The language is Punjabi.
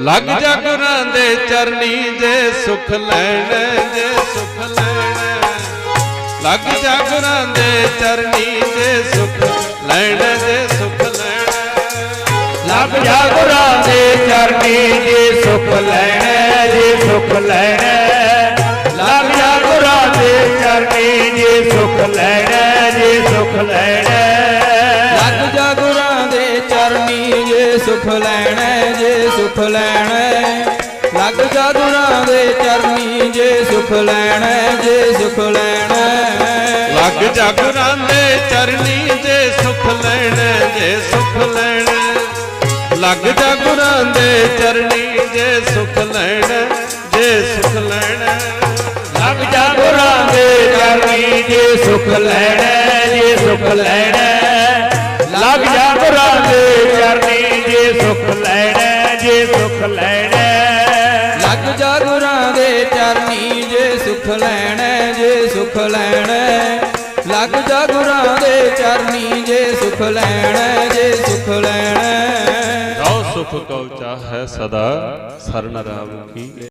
ਲੱਗ ਜਾ ਗੁਰਾਂ ਦੇ ਚਰਨੀ ਜੇ ਸੁਖ ਲੈਣਾ ਜੇ ਸੁਖ ਲੈਣਾ। ਲੱਗ ਜਾ ਗੁਰਾਂ ਦੇ ਚਰਨੀ ਜੇ ਸੁਖ ਲੈਣਾ ਜੇ ਸੁਖ ਲੈਣਾ। ਲੱਗ ਜਾ ਗੁਰਾਂ ਦੇ ਚਰਨੀ ਜੇ ਸੁਖ ਲੈਣਾ ਜੇ ਸੁਖ ਲੈਣਾ। ਸੁਖ ਲੈਣਾ ਜੇ ਸੁਖ ਲੈਣਾ। ਲੱਗ ਜਾ ਗੁਰਾਂ ਦੇ ਚਰਨੀ ਜੇ ਸੁਖ ਲੈਣਾ, ਜੇ ਸੁਖ ਲੈਣਾ। ਲੱਗ ਜਾ ਗੁਰਾਂ ਦੇ ਚਰਨੀ ਜੇ ਸੁਖ ਲੈਣਾ, ਜੇ ਸੁਖ ਲੈਣਾ। ਲੱਗ ਜਾ ਗੁਰਾਂ ਦੇ ਚਰਨੀ ਜੇ ਸੁਖ ਲੈਣਾ, ਜੇ ਸੁਖ ਲੈਣਾ। ਲੱਗ ਜਾ ਗੁਰਾਂ ਦੇ ਚਰਨੀ ਜੇ ਸੁਖ ਲੈਣਾ, ਜੇ ਸੁਖ ਲੈਣਾ। ਲੱਗ ਜਾ ਗੁਰਾਂ ਦੇ ਚਰਨੀ ਜੇ ਸੁਖ ਲੈਣਾ ਜੇ ਸੁਖ ਲੈਣਾ। ਲੱਗ ਜਾ ਗੁਰਾਂ ਦੇ ਚਰਨੀ ਜੇ ਸੁਖ ਲੈਣਾ ਜੇ ਸੁਖ ਲੈਣਾ। ਲੱਗ ਜਾ ਗੁਰਾਂ ਦੇ ਚਰਨੀ ਜੇ ਸੁਖ ਲੈਣਾ ਜੇ ਸੁਖ ਲੈਣਾ। ਸੁਖ ਕਉ ਚਾਹੈ ਸਦਾ ਸਰਨ ਰਾਮ ਕੀ।